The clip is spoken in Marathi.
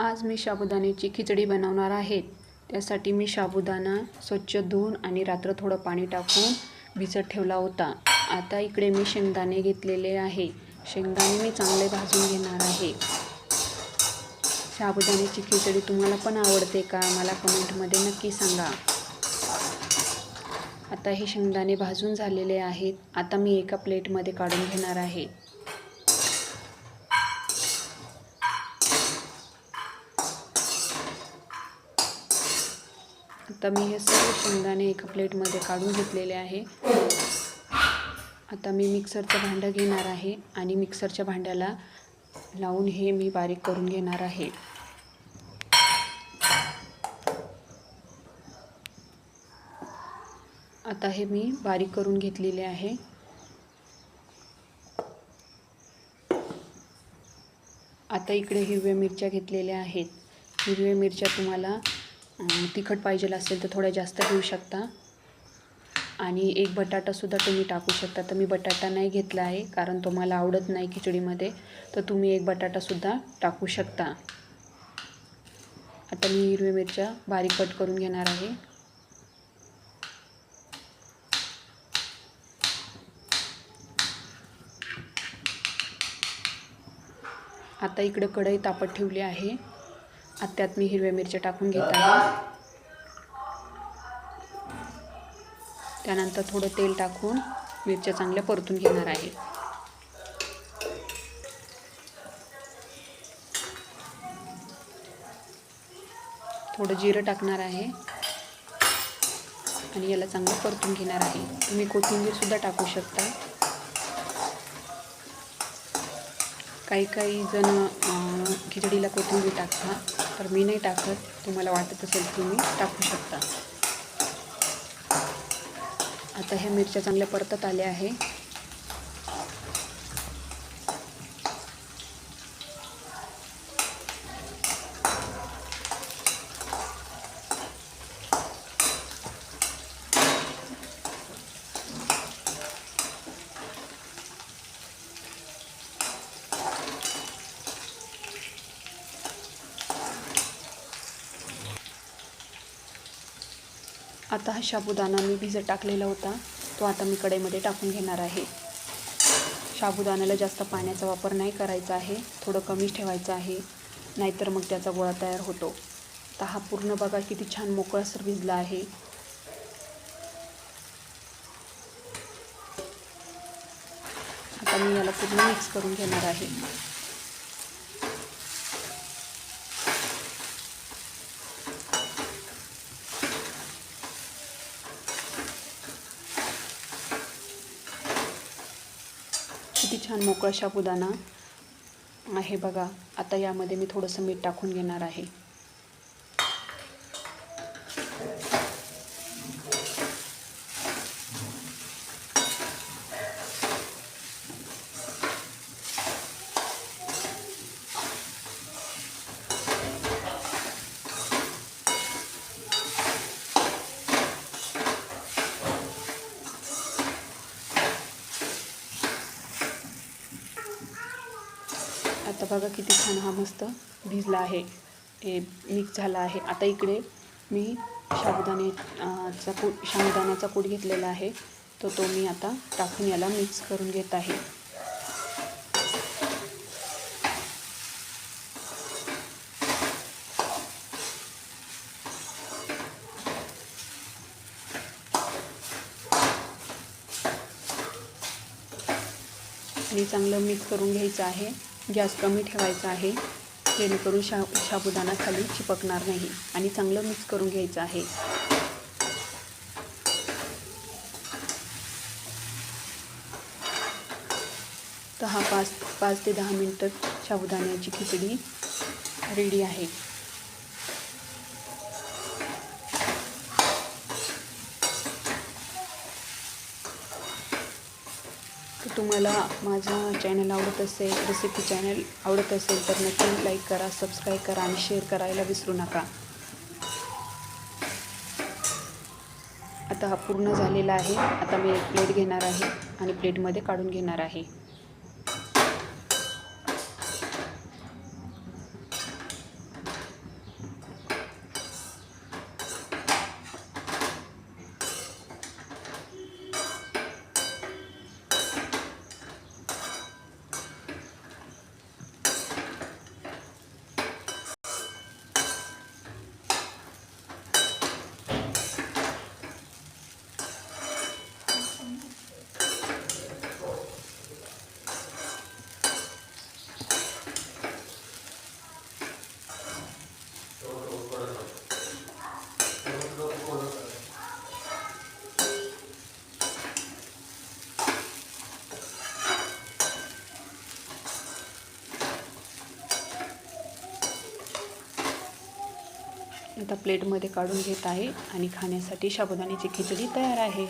आज मी साबुदाण्याची खिचडी बनवणार आहे. त्यासाठी मी साबुदाणा स्वच्छ धुवून आणि रात्र थोडं पाणी टाकून भिजत ठेवला होता. आता इकडे मी शेंगदाणे घेतलेले आहे. शेंगदाणे मी चांगले भाजून घेणार आहे. साबुदाण्याची खिचडी तुम्हाला पण आवडते का? मला कमेंटमध्ये नक्की सांगा. आता हे शेंगदाणे भाजून झालेले आहेत. आता मी एका प्लेटमध्ये काढून घेणार आहे. आता मी हे सर्व शेंगदाणे एका प्लेटमध्ये काढून घेतलेले आहे. आता मी मिक्सरचं भांडं घेणार आहे आणि मिक्सरच्या भांड्याला लावून हे मी बारीक करून घेणार आहे. आता हे मी बारीक करून घेतलेले आहे. आता इकडे हिरव्या मिरच्या घेतलेल्या आहेत. हिरव्या मिरच्या तुम्हाला तिखट पाहिजे असेल तर थोड्या जास्त घेऊ शकता. आणि एक बटाटासुद्धा तुम्ही टाकू शकता. तर मी बटाटा नाही घेतला आहे कारण तुम्हाला आवडत नाही खिचडीमध्ये. तर तुम्ही एक बटाटासुद्धा टाकू शकता. आता मी हिरव्या मिरच्या बारीक कट करून घेणार आहे. आता इकडं कढई तापत ठेवली आहे. आता त्यात मी हिरव्या मिरच्या टाकून घेत आहे. त्यानंतर थोडं तेल टाकून मिरच्या चांगल्या परतून घेणार आहे. थोडं जिरं टाकणार आहे. आणि याला चांगलं परतून घेणार आहे. तुम्ही कोथिंबीरसुद्धा टाकू शकता. काही काही जण खिचडीला कोथिंबीर टाकता तर मी नाही टाकत. तुम्हाला वाटत असेल तुम्ही टाकू शकता. आता ह्या मिरच्या चांगल्या परतत आल्या आहे. आता हा साबुदाणा मी भिजत टाकलेला होता. तो आता मी कढईमध्ये टाकून घेणार आहे. साबुदाण्याला जास्त पाण्याचा वापर नाही करायचा आहे. थोडं कमीच ठेवायचं आहे. नाहीतर मग त्याचा गोळा तयार होतो. तर हा पूर्ण बघा किती छान मोकळासर भिजला आहे. आता मी याला पूर्ण मिक्स करून घेणार आहे. छान मोकळा शाबुदाना आहे बघा आता यामध्ये मी थोडंसं मीठ टाकून घेणार आहे. आता बघा किती छान हा मस्त भिजला आहे. हे मिक्स झाला आहे. आता इकडे मी साबुदाणे चा कूट साबुदाण्याचा कूट घेतलेला आहे. तो तो मी आता टाकून याला मिक्स करून घेत आहे. आणि चांगलं मिक्स करून घ्यायचं आहे. गॅस कमी ठेवायचा आहे. जेणेकरून शा साबुदाणा खाली चिपकणार नाही आणि चांगलं मिक्स करून घ्यायचं आहे. तर हा पाच पाच ते दहा मिनटं साबुदाण्याची खिचडी रेडी आहे. तुम्हाला माझं चॅनल आवडत असेल रेसिपी चॅनल आवडत असेल तर नक्की लाईक करा सबस्क्राईब करा आणि शेअर करायला विसरू नका. आता हा पूर्ण झालेला आहे. आता मी एक प्लेट घेणार आहे आणि प्लेटमध्ये काढून घेणार आहे. आता प्लेटमध्ये काढून घेत आहे आणि खाण्यासाठी साबुदाण्याची खिचडी तयार आहे.